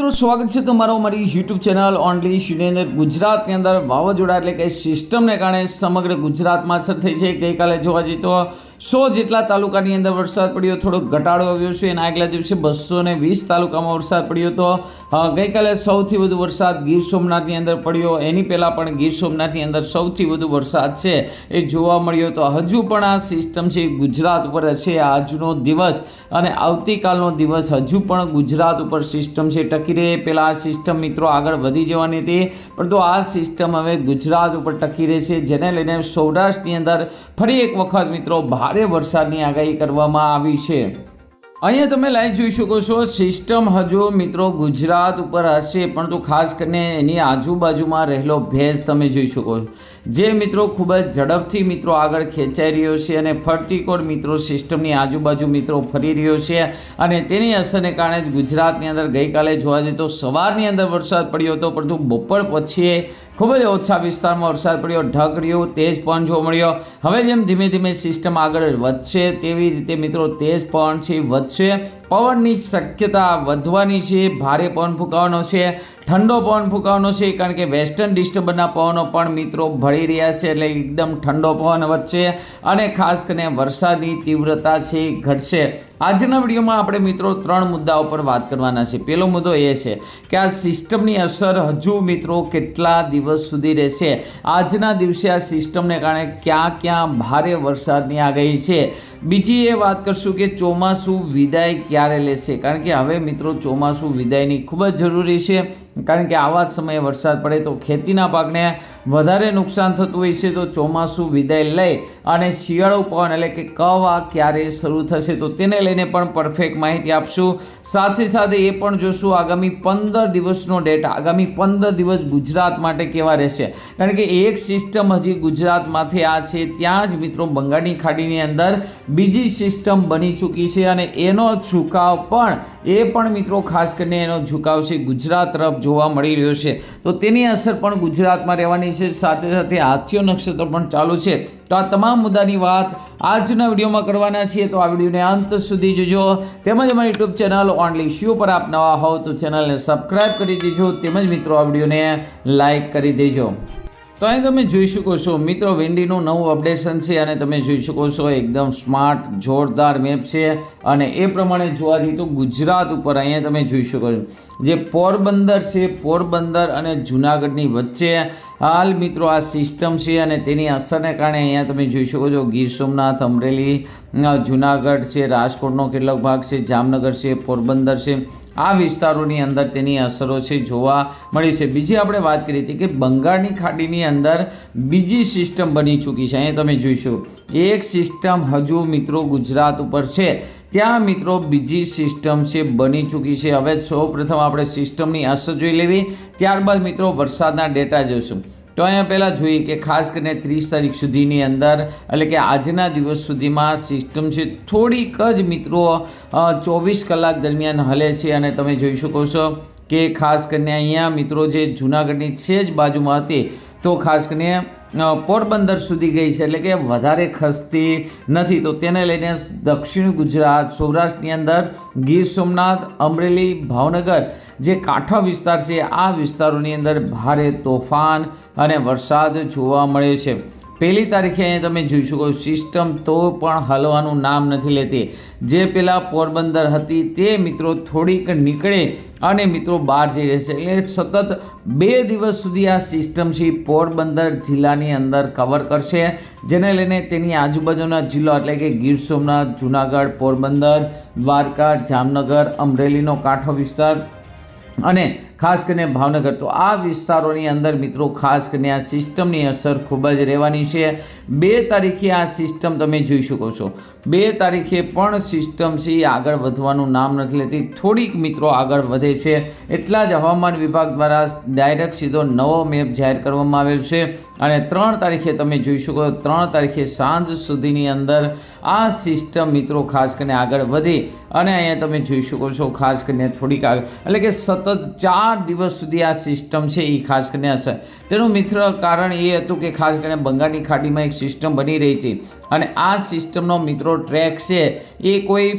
મિત્રો, સ્વાગત છે તમારો મારી યુટ્યુબ ચેનલ ઓનલી શૂન્ય અંદર ગુજરાતની અંદર વાવાઝોડા એટલે કે સિસ્ટમને કારણે સમગ્ર ગુજરાતમાં અસર થઈ છે. ગઈકાલે જોવા જઈએ તો સો જેટલા તાલુકાની અંદર વરસાદ પડ્યો થોડોક ઘટાડો આવ્યો છે એના આગલા દિવસે બસો ને વીસ તાલુકામાં વરસાદ પડ્યો હતો. ગઈકાલે સૌથી વધુ વરસાદ ગીર સોમનાથની અંદર પડ્યો. એની પહેલાં પણ ગીર સોમનાથની અંદર સૌથી વધુ વરસાદ છે એ જોવા મળ્યો તો હજુ પણ આ સિસ્ટમ છે ગુજરાત ઉપર છે. આજનો દિવસ અને આવતીકાલનો દિવસ હજુ પણ ગુજરાત ઉપર સિસ્ટમ છે. ટકી રહે. પહેલાં આ સિસ્ટમ મિત્રો આગળ વધી જવાની હતી. પરંતુ આ સિસ્ટમ હવે ગુજરાત ઉપર ટકી રહેશે. જેને લઈને સૌરાષ્ટ્રની અંદર ફરી એક વખત મિત્રો ભારે વરસાદની આગાહી કરવામાં આવી છે. અહીંયા તમે લાઈવ જોઈ શકો છો, સિસ્ટમ હજુ મિત્રો ગુજરાત ઉપર હશે, પરંતુ ખાસ કરીને એની આજુબાજુમાં રહેલો ભેજ તમે જોઈ શકો. છો જે મિત્રો ખૂબ જ ઝડપથી મિત્રો આગળ ખેંચાઈ રહ્યો છે અને ફરતી કોર મિત્રો સિસ્ટમની આજુબાજુ મિત્રો ફરી રહ્યો છે અને તેની અસરને કારણે જ ગુજરાતની અંદર ગઈકાલે જોવા જઈએ તો સવારની અંદર વરસાદ પડ્યો હતો, પરંતુ બપોર પછી ખૂબ જ ઓછા વિસ્તારમાં વરસાદ પડ્યો, ઢગ રહ્યું, તેજ પણ જોવા મળ્યો. હવે જેમ ધીમે ધીમે સિસ્ટમ આગળ વધશે, તેવી રીતે મિત્રો તેજ પણ છે, વધશે. પવનની શક્યતા વધવાની છે. ભારે પવન ફૂંકાવાનો છે. ઠંડો પવન ફૂંકાવાનો છે કારણ કે વેસ્ટર્ન ડિસ્ટર્બના પવનો પણ મિત્રો ભળી રહ્યા છે એટલે એકદમ ઠંડો પવન વધશે અને ખાસ કરીને વરસાદની તીવ્રતા છે, ઘટશે. આજના વિડીયોમાં આપણે મિત્રો ત્રણ મુદ્દાઓ પર વાત કરવાના છે. પહેલો મુદ્દો એ છે કે આ સિસ્ટમની અસર હજુ મિત્રો કેટલા દિવસ સુધી રહેશે? આજના દિવસે આ સિસ્ટમને કારણે ક્યાં ક્યાં ભારે વરસાદની આગાહી છે? બીજી એ વાત કરશું કે ચોમાસું વિદાય ક્યારે લેશે કારણ કે હવે મિત્રો ચોમાસું વિદાયની ખૂબ જ જરૂરી છે. કારણ કે આવા સમયે વરસાદ પડે તો ખેતીના પાકને વધારે નુકસાન થતું હોય છે, તો ચોમાસું વિદાય લઈ અને શિયાળો પવન એટલે કે કવા ક્યારે શરૂ થશે તો તેને લઈને પણ પરફેક્ટ માહિતી આપશું. સાથે સાથે એ પણ જોશું આગામી પંદર દિવસનો ડેટા આગામી પંદર દિવસ ગુજરાત માટે કેવા રહેશે. કારણ કે એક સિસ્ટમ હજી ગુજરાતમાંથી આ છે, ત્યાં જ મિત્રો બંગાળની ખાડીની અંદર બીજી સિસ્ટમ બની ચૂકી છે અને એનો છુકાવ પણ એ પણ મિત્રો ખાસ કરીને એનો ઝુકાવ છે, ગુજરાત તરફ જોવા મળી રહ્યો છે. તો તેની અસર પણ ગુજરાતમાં રહેવાની છે, સાથે સાથે હાથીઓ નક્ષત્ર પણ ચાલુ છે. તો આ તમામ મુદ્દાની વાત આજના વિડીયોમાં કરવાના છીએ. તો આ વિડીયોને અંત સુધી જોજો. તેમજ અમારી યુટ્યુબ ચેનલ ઓનલી શ્યુ પર આપ નવા હોવ તો ચેનલને સબસ્ક્રાઈબ કરી દેજો. તેમજ મિત્રો, આ વિડીયોને લાઇક કરી દેજો. તો અહીં તમે જોઈ શકો છો, મિત્રો વેન્ડીનું નવું અપડેશન છે અને તમે જોઈ શકો છો, એકદમ સ્માર્ટ, જોરદાર મેપ છે અને એ પ્રમાણે જોવા જઈએ તો ગુજરાત ઉપર અહીંયા તમે જોઈ શકો છો. જે પોરબંદર છે, પોરબંદર અને જુનાગઢની વચ્ચે હાલ મિત્રો આ સિસ્ટમ છે અને તેની અસરને કારણે અહીંયા તમે જોઈ શકો છો ગીર સોમનાથ, અમરેલી જુનાગઢ છે, રાજકોટનો કેટલોક ભાગ છે, જામનગર છે, પોરબંદર છે. આ વિસ્તારોની અંદર તેની અસરો છે જોવા મળી છે. બીજી આપણે વાત કરી હતી કે બંગાળની ખાડીની અંદર બીજી સિસ્ટમ બની ચૂકી છે. અહીંયા તમે જોઈશો. એક સિસ્ટમ હજુ મિત્રો ગુજરાત ઉપર છે. ત્યાં મિત્રો બીજી સિસ્ટમ છે, બની ચૂકી છે. હવે સૌ પ્રથમ આપણે સિસ્ટમની અસર જોઈ લેવી. ત્યારબાદ મિત્રો વરસાદના ડેટા જોઈશું તો અહીંયા પહેલાં જોઈએ કે ખાસ કરીને ત્રીસ તારીખ સુધીની અંદર, એટલે કે આજના દિવસ સુધીમાં સિસ્ટમ છે, થોડીક જ મિત્રો ચોવીસ કલાક દરમિયાન હલે છે. અને તમે જોઈ શકો છો કે ખાસ કરીને અહીંયા મિત્રો જે જૂનાગઢની છે જ બાજુમાં હતી, તો ખાસ કરીને પોરબંદર સુધી ગઈ છે એટલે કે વધારે ખસતી નથી. તો તેને લઈને દક્ષિણ ગુજરાત, સૌરાષ્ટ્રની અંદર ગીર સોમનાથ, અમરેલી, ભાવનગર જે કાંઠા વિસ્તાર છે, આ વિસ્તારોની અંદર ભારે તોફાન અને વરસાદ જોવા મળે છે. પહેલી તારીખે અહીંયા તમે જોઈ શકો સિસ્ટમ તો પણ હલવાનું નામ નથી લેતી. જે પેલા પોરબંદર હતી તે મિત્રો થોડીક નીકળે અને મિત્રો બહાર જઈ રહેશે. એટલે સતત બે દિવસ સુધી આ સિસ્ટમ છે પોરબંદર જિલ્લાની અંદર કવર કરશે. જેને લઈને તેની આજુબાજુના જિલ્લો એટલે કે ગીર સોમનાથ, જુનાગઢ, પોરબંદર, દ્વારકા, જામનગર, અમરેલીનો કાંઠો વિસ્તાર અને ખાસ કરીને ભાવનગર. તો આ વિસ્તારોની અંદર મિત્રો ખાસ કરીને આ સિસ્ટમની અસર ખૂબ જ રહેવાની છે. બે તારીખે આ સિસ્ટમ તમે જોઈ શકો છો. બે તારીખે પણ સિસ્ટમ છે, એ આગળ વધવાનું નામ નથી લેતી. થોડીક મિત્રો આગળ વધે છે. એટલા જ હવામાન વિભાગ દ્વારા ડાયરેક્ટ સીધો નવો મેપ જાહેર કરવામાં આવેલ છે. અને ત્રણ તારીખે તમે જોઈ શકો, ત્રણ તારીખે સાંજ સુધીની અંદર આ સિસ્ટમ મિત્રો ખાસ કરીને આગળ વધે. અને અહીંયા તમે જોઈ શકો છો, ખાસ કરીને થોડીક આગળ એટલે કે સતત ચાર દિવસ સુધી આ સિસ્ટમ છે, એ ખાસ કરીને હશે તેનું મિત્ર કારણ એ હતું કે ખાસ કરીને બંગાળની ખાડીમાં એક સિસ્ટમ બની રહી હતી અને આ સિસ્ટમનો મિત્રો ટ્રેક છે. એ કોઈ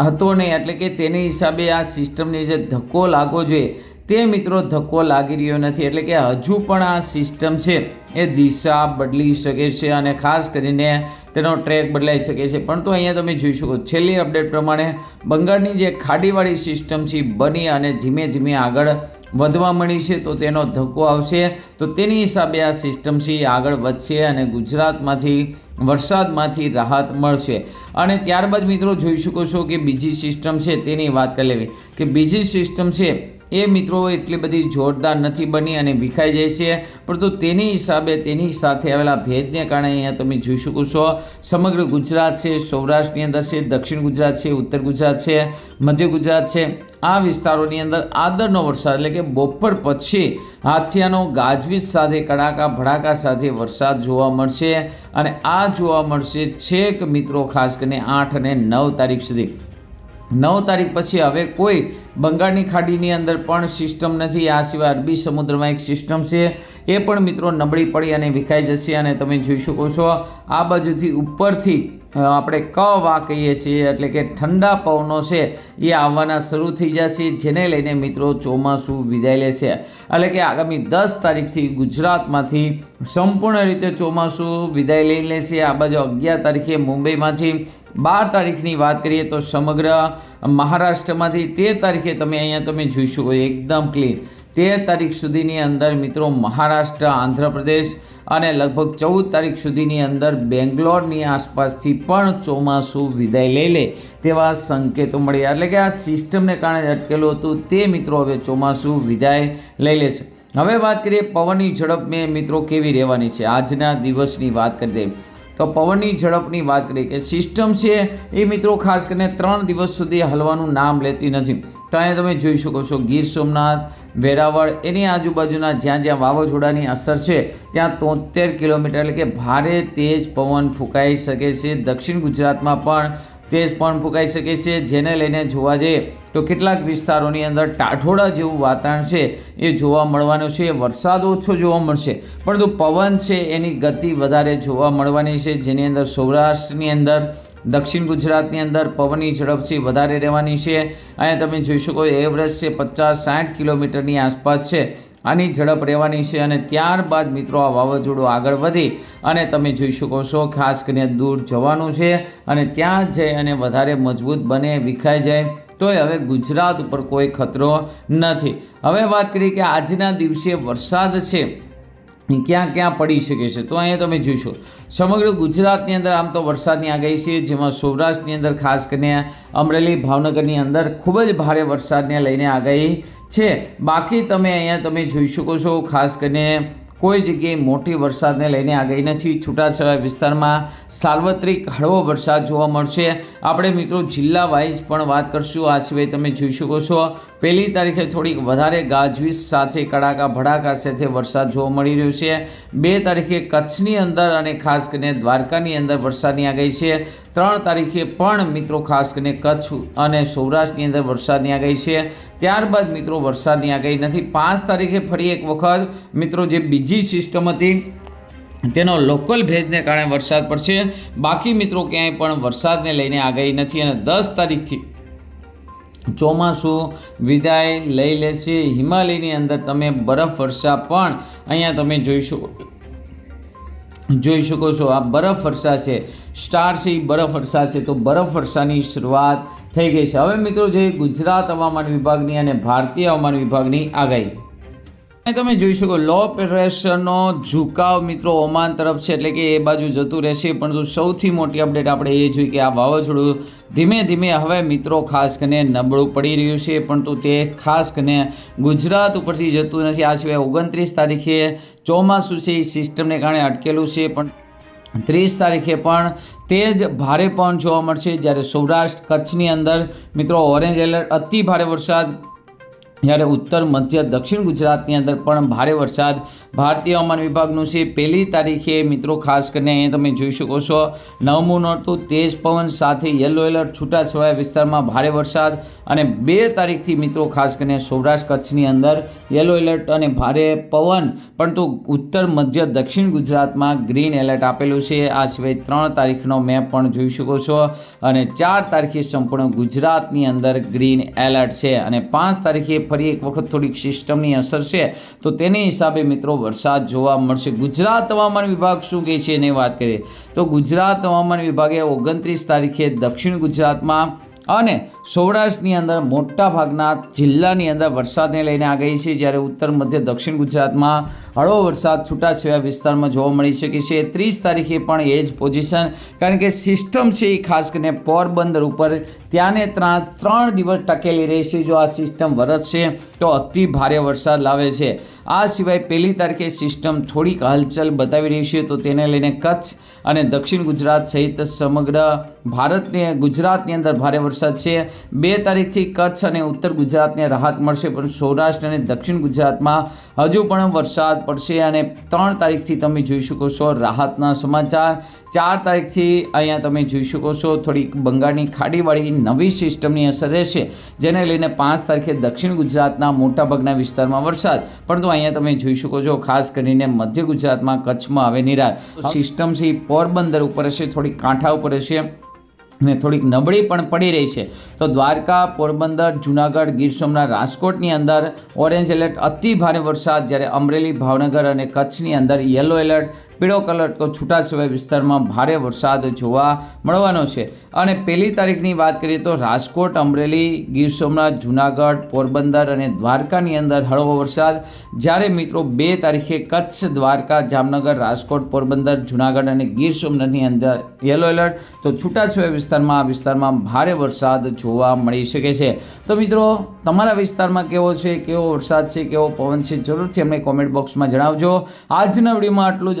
હતો નહીં, એટલે કે તેની હિસાબે આ સિસ્ટમને જે ધક્કો લાગવો જોઈએ, તે મિત્રો ધક્કો લાગી રહ્યો નથી. એટલે કે હજુ પણ આ સિસ્ટમ છે, એ દિશા બદલી શકે છે અને ખાસ કરીને તેનો ટ્રેક બદલાઈ શકે છે. પરંતુ અહીંયા તમે જોઈ શકો, છેલ્લી અપડેટ પ્રમાણે બંગાળની જે ખાડીવાળી સિસ્ટમ છે બની અને ધીમે ધીમે આગળ વધવા મળી છે, તો તેનો ધક્કો આવશે. તો તેની હિસાબે આ સિસ્ટમ છે, એ આગળ વધશે અને ગુજરાતમાંથી, વરસાદમાંથી રાહત મળશે. અને ત્યારબાદ મિત્રો, જોઈ શકો છો કે બીજી સિસ્ટમ છે, તેની વાત કરી લેવી. કે બીજી સિસ્ટમ છે એ મિત્રો એટલી બધી જોરદાર નથી બની અને વિખાઈ જાય છે. પરંતુ તેની હિસાબે તેની સાથે આવેલા ભેજને કારણે અહીંયા તમે જોઈ શકો છો. સમગ્ર ગુજરાત છે, સૌરાષ્ટ્રની અંદર છે, દક્ષિણ ગુજરાત છે, ઉત્તર ગુજરાત છે, મધ્ય ગુજરાત છે. આ વિસ્તારોની અંદર આદરનો વરસાદ એટલે કે બપોર પછી હાથિયાનો ગાજવીજ સાથે, કડાકા ભડાકા સાથે વરસાદ જોવા મળશે અને આ જોવા મળશે છેક મિત્રો ખાસ કરીને આઠ અને નવ તારીખ સુધી. નવ તારીખ પછી હવે કોઈ બંગાળની ખાડીની અંદર પણ સિસ્ટમ નથી. આ સિવાય અરબી સમુદ્રમાં એક સિસ્ટમ છે. એ પણ મિત્રો નબળી પડી અને વિખાઈ જશે અને તમે જોઈ શકો છો, આ બાજુથી ઉપરથી આપણે કવા કહીએ છીએ એટલે કે ઠંડા પવનો છે એ આવવાના શરૂ થઈ જશે, જેને લઈને મિત્રો ચોમાસું વિદાય લેશે. એટલે કે આગામી દસ તારીખથી ગુજરાતમાંથી સંપૂર્ણ રીતે ચોમાસું વિદાય લઈ લેશે. આ બાજુ અગિયાર તારીખે મુંબઈમાંથી. બાર તારીખની વાત કરીએ તો સમગ્ર મહારાષ્ટ્રમાંથી તેર તારીખે તમે અહીંયા તમે જોઈ એકદમ ક્લીન તેર તારીખ સુધીની અંદર મિત્રો મહારાષ્ટ્ર, આંધ્રપ્રદેશ અને લગભગ ચૌદ તારીખ સુધીની અંદર બેંગ્લોરની આસપાસથી પણ ચોમાસું વિદાય લઈ લે તેવા સંકેતો મળ્યા. એટલે કે આ સિસ્ટમને કારણે અટકેલું હતું, તે મિત્રો હવે ચોમાસું વિદાય લઈ લેશે હવે વાત કરીએ પવનની ઝડપ મેં મિત્રો કેવી રહેવાની છે? આજના દિવસની વાત કરી દઈએ. તો પવનની ઝડપની વાત કરીએ કે સિસ્ટમ છે એ મિત્રો ખાસ કરીને ત્રણ દિવસ સુધી હલવાનું નામ લેતી નથી. તો અહીંયા તમે જોઈ શકો છો ગીર સોમનાથ, વેરાવળ એની આજુબાજુના જ્યાં જ્યાં વાવાઝોડાની અસર છે, ત્યાં તોતેર કિલોમીટર એટલે કે ભારે તેજ પવન ફૂંકાઈ શકે છે. દક્ષિણ ગુજરાતમાં પણ તેજ પણ ફૂંકાઈ શકે છે, જેને લઈને જોવા જઈએ તો કેટલાક વિસ્તારોની અંદર ટાઠોડા જેવું વાતાવરણ છે, એ જોવા મળવાનું છે. વરસાદ ઓછો જોવા મળશે, પરંતુ પવન છે એની ગતિ વધારે જોવા મળવાની છે. જેની અંદર સૌરાષ્ટ્રની અંદર, દક્ષિણ ગુજરાતની અંદર પવનની ઝડપ છે વધારે રહેવાની છે. અહીંયા તમે જોઈ શકો એવરેજ છે, પચાસ સાઠ કિલોમીટરની આસપાસ છે. આની ઝડપ રહેવાની છે અને ત્યારબાદ મિત્રો આ વાવાઝોડું આગળ વધી અને તમે જોઈ શકો છો ખાસ કરીને દૂર જવાનું છે અને ત્યાં જઈ અને વધારે મજબૂત બને વિખાઈ જાય તોય હવે ગુજરાત ઉપર કોઈ ખતરો નથી. હવે વાત કરીએ કે આજના દિવસે વરસાદ છે. ક્યાં ક્યાં પડી શકે છે? તો અહીંયા તમે જોઈશો સમગ્ર ગુજરાતની અંદર આમ તો વરસાદની આગાહી છે, જેમાં સૌરાષ્ટ્રની અંદર ખાસ કરીને અમરેલી, ભાવનગરની અંદર ખૂબ જ ભારે વરસાદને લઈને આગાહી છે. બાકી તમે અહીંયા તમે જોઈ શકો છો, ખાસ કરીને કોઈ જગ્યાએ મોટી વરસાદને લઈને આગાહી નથી છૂટાછવાયા વિસ્તારમાં સાર્વત્રિક હળવો વરસાદ જોવા મળશે. આપણે મિત્રો જિલ્લા વાઇઝ પણ વાત કરશું. આ સિવાય તમે જોઈ શકો છો, પહેલી તારીખે થોડીક વધારે ગાજવીજ સાથે કડાકા ભડાકા સાથે વરસાદ જોવા મળી રહ્યો છે. બે તારીખે કચ્છની અંદર અને ખાસ કરીને દ્વારકાની અંદર વરસાદની આગાહી છે. ત્રણ તારીખે પણ મિત્રો ખાસ કરીને કચ્છ અને સૌરાષ્ટ્રની અંદર વરસાદની આગાહી છે. ત્યારબાદ મિત્રો વરસાદની આગાહી નથી. પાંચ તારીખે ફરી એક વખત મિત્રો જે બીજી સિસ્ટમ હતી, તેનો લોકલ ભેજને કારણે વરસાદ પડશે. બાકી મિત્રો ક્યાંય પણ વરસાદને લઈને આગાહી નથી અને દસ તારીખથી ચોમાસું વિદાય લઈ લેશે. હિમાલયની અંદર તમે બરફ વર્ષા પણ અહીંયા તમે જોઈ શકો જોઈ શકો છો. આ બરફ વર્ષા છે. સ્ટાર છે એ બરફ વર્ષા છે, તો બરફ વર્ષાની શરૂઆત થઈ ગઈ છે. હવે મિત્રો જે ગુજરાત હવામાન વિભાગની અને ભારતીય હવામાન વિભાગની આગાહી. તમે જોઈ શકો લો પ્રેશરનો ઝુકાવ મિત્રો ઓમાન તરફ છે, એટલે કે એ બાજુ જતું રહેશે. પરંતુ સૌથી મોટી અપડેટ આપણે એ જોઈ કે આ વાવાઝોડું ધીમે ધીમે હવે મિત્રો ખાસ કરીને નબળું પડી રહ્યું છે. પરંતુ તે ખાસ કરીને ગુજરાત ઉપરથી જતું નથી. આ સિવાય ઓગણત્રીસ તારીખે ચોમાસું છે, એ સિસ્ટમને કારણે અટકેલું છે. પણ ત્રીસ તારીખે પણ તે જ ભારે પવન જોવા મળશે જ્યારે સૌરાષ્ટ્ર કચ્છની અંદર મિત્રો ઓરેન્જ એલર્ટ અતિ ભારે વરસાદ જ્યારે ઉત્તર, મધ્ય, દક્ષિણ ગુજરાતની અંદર પણ ભારે વરસાદ ભારતીય હવામાન વિભાગનું છે. પહેલી તારીખે મિત્રો ખાસ કરીને અહીંયા તમે જોઈ શકો છો, નવમું નોરતું તેજ પવન સાથે યલો એલર્ટ છૂટાછવાયા વિસ્તારમાં ભારે વરસાદ અને બે તારીખથી મિત્રો ખાસ કરીને સૌરાષ્ટ્ર કચ્છની અંદર યલો એલર્ટ અને ભારે પવન. પરંતુ ઉત્તર, મધ્ય, દક્ષિણ ગુજરાતમાં ગ્રીન એલર્ટ આપેલું છે. આ સિવાય ત્રણ તારીખનો મેપ પણ જોઈ શકો છો અને ચાર તારીખે સંપૂર્ણ ગુજરાતની અંદર ગ્રીન એલર્ટ છે અને પાંચ તારીખે ફરી એક વખત થોડીક સિસ્ટમની અસર છે, તો તેની હિસાબે મિત્રો વરસાદ જોવા મળશે. ગુજરાત હવામાન વિભાગ શું કહે છે એની વાત કરીએ. તો ગુજરાત હવામાન વિભાગે ઓગણત્રીસ તારીખે દક્ષિણ ગુજરાતમાં અને સૌરાષ્ટ્રની અંદર મોટા ભાગના જિલ્લાની અંદર વરસાદને લઈને આગાહી છે, જ્યારે ઉત્તર, મધ્ય, દક્ષિણ ગુજરાતમાં હળવો વરસાદ છૂટાછવાયા વિસ્તારમાં જોવા મળી શકે છે. ત્રીસ તારીખે પણ એ જ પોઝિશન કારણ કે સિસ્ટમ છે એ ખાસ કરીને પોરબંદર ઉપર. ત્યાંને ત્રણ ત્રણ દિવસ ટકેલી રહેશે જો આ સિસ્ટમ વરસશે તો અતિ ભારે વરસાદ લાવે છે. આ સિવાય પહેલી તારીખે સિસ્ટમ થોડીક હલચલ બતાવી રહી છે, તો તેને લઈને કચ્છ અને દક્ષિણ ગુજરાત સહિત સમગ્ર ભારતને, ગુજરાતની અંદર ભારે વરસાદ છે. બે તારીખથી કચ્છ અને ઉત્તર ગુજરાતને રાહત મળશે પણ સૌરાષ્ટ્ર અને દક્ષિણ ગુજરાતમાં હજુ પણ વરસાદ પડશે અને ત્રણ તારીખથી તમે જોઈ શકો છો રાહતના સમાચાર. ચાર તારીખથી અહીંયા તમે જોઈ શકો છો થોડીક બંગાળની ખાડીવાળી નવી સિસ્ટમની અસર રહેશે જેને લઈને પાંચ તારીખે દક્ષિણ ગુજરાતના મોટાભાગના વિસ્તારમાં વરસાદ. પરંતુ અહીંયા તમે જોઈ શકો છો ખાસ કરીને મધ્ય ગુજરાતમાં કચ્છમાં હવે નિરાશ સિસ્ટમ છે પોરબંદર ઉપર હશે થોડીક કાંઠા ઉપર હશે. અને થોડીક નબળી પણ પડી રહી છે. તો દ્વારકા, પોરબંદર, જુનાગઢ, ગીર સોમનાથ, રાજકોટની અંદર ઓરેન્જ એલર્ટ અતિ ભારે વરસાદ જ્યારે અમરેલી, ભાવનગર અને કચ્છની અંદર યલો એલર્ટ પીળો કલર તો છૂટાછવાયા વિસ્તારમાં ભારે વરસાદ જોવા મળવાનો છે. અને પહેલી તારીખની વાત કરીએ તો રાજકોટ, અમરેલી, ગીર સોમનાથ, જુનાગઢ, પોરબંદર અને દ્વારકાની અંદર હળવો વરસાદ. જ્યારે મિત્રો બે તારીખે કચ્છ, દ્વારકા, જામનગર, રાજકોટ, પોરબંદર, જુનાગઢ અને ગીર સોમનાથની અંદર યલો એલર્ટ તો છૂટાછવાયા વિસ્તારમાં, આ વિસ્તારમાં ભારે વરસાદ જોવા મળી શકે છે. તો મિત્રો, તમારા વિસ્તારમાં કેવો છે, કેવો વરસાદ છે, કેવો પવન છે, જરૂરથી અમને કોમેન્ટ બોક્સમાં જણાવજો. આજના વિડીયોમાં આટલું જ.